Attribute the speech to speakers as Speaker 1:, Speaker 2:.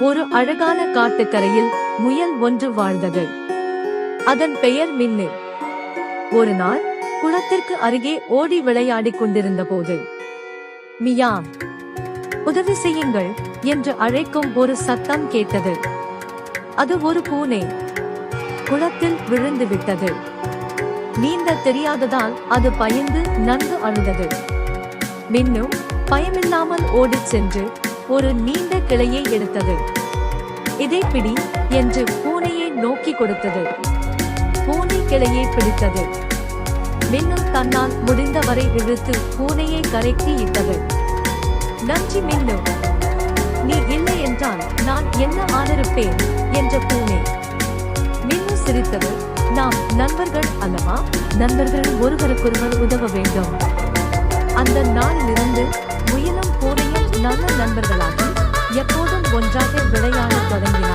Speaker 1: ஒரு அழகான காட்டுக்கரையில் முயல் ஒன்று வாழ்ந்தது. அதன் பெயர் மின்னு. ஒரு நாள் குளத்திற்கு அருகே ஓடி விளையாடிக் கொண்டிருந்த போது மியாம் உதவி செய்யுங்கள் என்று அழைக்கும் ஒரு சத்தம் கேட்டது. அது ஒரு பூனை. குளத்தில் விழுந்து விட்டது. நீந்த தெரியாததால் அது பயந்து நன்கு அழுந்தது மின்னும் பயமில்லாமல் ஓடிச் சென்று ஒரு நீண்ட கிளையை எடுத்தது. இதை பிடி என்று பூனையை நோக்கி கொடுத்தது. பூனை கிளையை பிடித்தது. மின்னும் தன்னால் முடிந்தவரை இழுத்து பூனையை கரைக்கு இட்டது. நன்றி மின்னு. நீ இல்லை என்றால் நான் என்ன ஆதரிப்பேன்? என்ற பூனை. மின்னு சிரித்தது. நாம் நண்பர்கள் அல்லவா? நண்பர்கள் ஒருவருக்கொருவர் உதவ வேண்டும். அந்த நாளிலிருந்து எப்போதும் ஒன்றாக விளையாடத் தொடங்கின